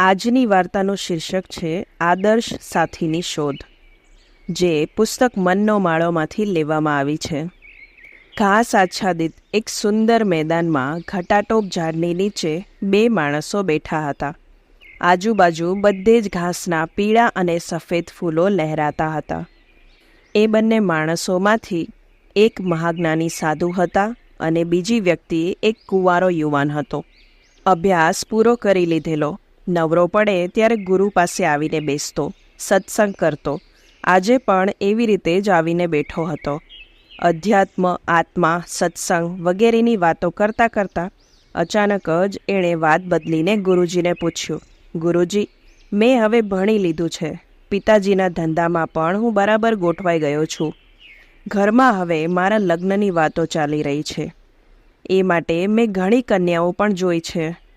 આજની વાર્તાનું શીર્ષક છે, આદર્શ સાથીની શોધ જે પુસ્તક મનનો માળોમાંથી લેવામાં આવી છે. ઘાસ આચ્છાદિત એક સુંદર મેદાનમાં ઘટાટોપ ઝાડની નીચે બે માણસો બેઠા હતા. આજુબાજુ બધે જ ઘાસના પીળા અને સફેદ ફૂલો લહેરાતા હતા. એ બંને માણસોમાંથી એક મહાજ્ઞાની સાધુ હતા અને બીજી વ્યક્તિ એક કુંવારો યુવાન હતો. અભ્યાસ પૂરો કરી લીધેલો. નવરો પડે ત્યારે ગુરુ પાસે આવીને બેસતો, સત્સંગ કરતો. આજે પણ એવી રીતે જ આવીને બેઠો હતો. અધ્યાત્મ, આત્મા, સત્સંગ વગેરેની વાતો કરતાં કરતાં અચાનક જ એણે વાત બદલીને ગુરુજીને પૂછ્યું, ગુરુજી, મેં હવે ભણી લીધું છે. પિતાજીના ધંધામાં પણ હું બરાબર ગોઠવાઈ ગયો છું. ઘરમાં હવે મારા લગ્નની વાતો ચાલી રહી છે. એ માટે મેં ઘણી કન્યાઓ પણ જોઈ છે.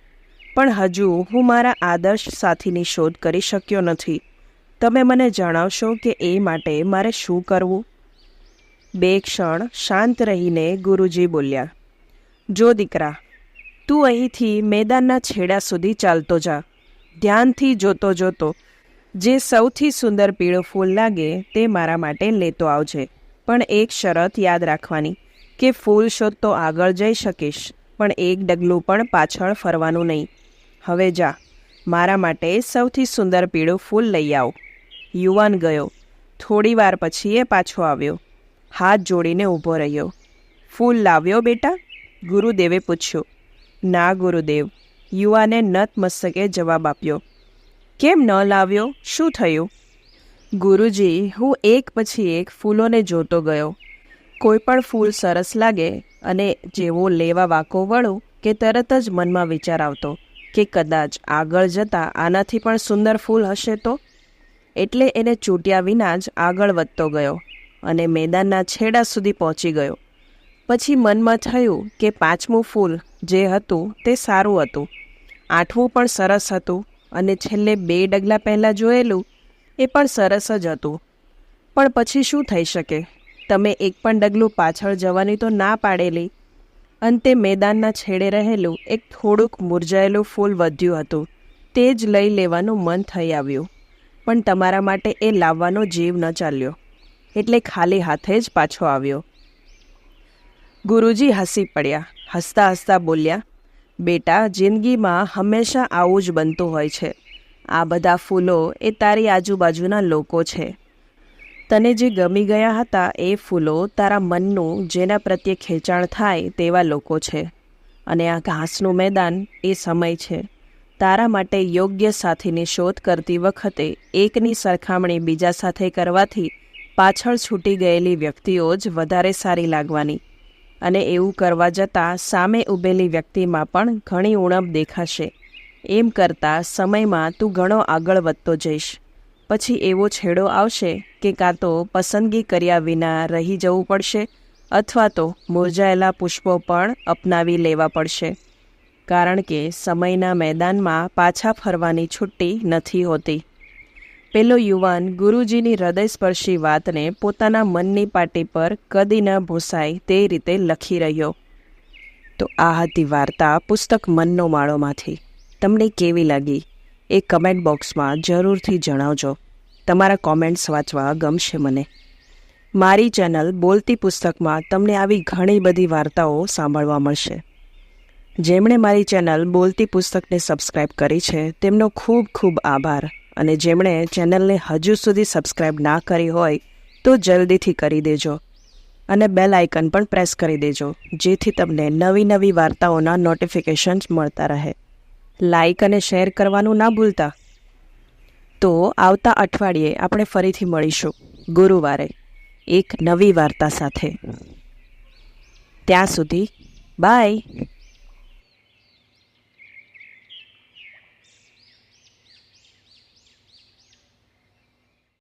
પણ હજુ હું મારા આદર્શ સાથીની શોધ કરી શક્યો નથી. તમે મને જણાવશો કે એ માટે મારે શું કરવું? બે ક્ષણ શાંત રહીને ગુરુજી બોલ્યા, જો દીકરા, તું અહીંથી મેદાનના છેડા સુધી ચાલતો જા. ધ્યાનથી જોતો જોતો. જે સૌથી સુંદર પીળો ફૂલ લાગે તે મારા માટે લેતો આવજે. પણ એક શરત યાદ રાખવાની, કે ફૂલ શોધતો આગળ જઈ શકીશ, પણ એક ડગલું પણ પાછળ ફરવાનું નહીં. હવે જા. મારા માટે સૌથી સુંદર પીળું ફૂલ લઈ આવ. યુવાન ગયો. થોડી વાર પછી એ પાછો આવ્યો. હાથ જોડીને ઊભો રહ્યો. ફૂલ લાવ્યો, બેટા? ગુરુદેવે પૂછ્યું. ના, ગુરુદેવ. યુવાને નતમસ્તકે જવાબ આપ્યો. કેમ ન લાવ્યો? શું થયું? ગુરુજી, હું એક પછી એક ફૂલોને જોતો ગયો. કોઈ પણ ફૂલ સરસ લાગે અને જેવો લેવા વાકો વળું કે તરત જ મનમાં વિચાર આવતો. કે કદાચ આગળ જતાં આનાથી પણ સુંદર ફૂલ હશે તો? એટલે એને ચૂંટ્યા વિના જ આગળ વધતો ગયો અને મેદાનના છેડા સુધી પહોંચી ગયો. પછી મનમાં થયું કે પાંચમું ફૂલ જે હતું તે સારું હતું. આઠમું પણ સરસ હતું અને છેલ્લે બે ડગલા પહેલાં જોયેલું એ પણ સરસ જ હતું. પણ પછી શું થઈ શકે? તમે એક પણ ડગલું પાછળ જવાની તો ના પાડેલી. અંતે મેદાનના છેડે રહેલું એક થોડુંક મુરઝાયેલું ફૂલ વધ્યું હતું. તે જ લઈ લેવાનું મન થઈ આવ્યું. પણ તમારા માટે એ લાવવાનો જીવ ન ચાલ્યો. એટલે ખાલી હાથે જ પાછો આવ્યો. ગુરુજી હસી પડ્યા. હસતા હસતા બોલ્યા, બેટા, જિંદગીમાં હંમેશા આવું જ બનતું હોય છે. આ બધા ફૂલો એ તારી આજુબાજુના લોકો છે. તને જે ગમી ગયા હતા એ ફૂલો તારા મનનું જેના પ્રત્યે ખેંચાણ થાય તેવા લોકો છે. અને આ ઘાસનું મેદાન એ સમય છે. તારા માટે યોગ્ય સાથીની શોધ કરતી વખતે એકની સરખામણી બીજા સાથે કરવાથી પાછળ છૂટી ગયેલી વ્યક્તિઓ જ વધારે સારી લાગવાની. અને એવું કરવા જતાં સામે ઊભેલી વ્યક્તિમાં પણ ઘણી ઉણપ દેખાશે. એમ કરતાં સમયમાં તું ઘણો આગળ વધતો જઈશ. પછી એવો છેડો આવશે કે કાં તો પસંદગી કર્યા વિના રહી જવું પડશે અથવા તો મુરઝાયેલા પુષ્પો પણ અપનાવી લેવા પડશે. કારણ કે સમયના મેદાનમાં પાછા ફરવાની છુટ્ટી નથી હોતી. પેલો યુવાન ગુરુજીની હૃદયસ્પર્શી વાતને પોતાના મનની પાટી પર કદી ન ભૂસાય તે રીતે લખી રહ્યો. તો આ હતી વાર્તા પુસ્તક મનનો માળોમાંથી. તમને કેવી લાગી? એ કમેન્ટ બોક્સમાં જરૂરથી જણાવજો. તમારા કોમેન્ટ્સ વાંચવા ગમશે મને. મારી ચેનલ બોલતી પુસ્તકમાં તમને આવી ઘણી બધી વાર્તાઓ સાંભળવા મળશે. જેમણે મારી ચેનલ બોલતી પુસ્તકને સબસ્ક્રાઇબ કરી છે, તેમનો ખૂબ ખૂબ આભાર. અને જેમણે ચેનલને હજુ સુધી સબસ્ક્રાઈબ ના કરી હોય, તો જલ્દીથી કરી દેજો. અને બેલ આઇકન પણ પ્રેસ કરી દેજો, જેથી તમને નવી નવી વાર્તાઓના નોટિફિકેશન્સ મળતા રહે. લાઈક અને શેર કરવાનું ના ભૂલતા. તો આવતા અઠવાડિયે આપણે ફરીથી મળીશું. ગુરુવારે, એક નવી વાર્તા સાથે. ત્યાં સુધી, બાય.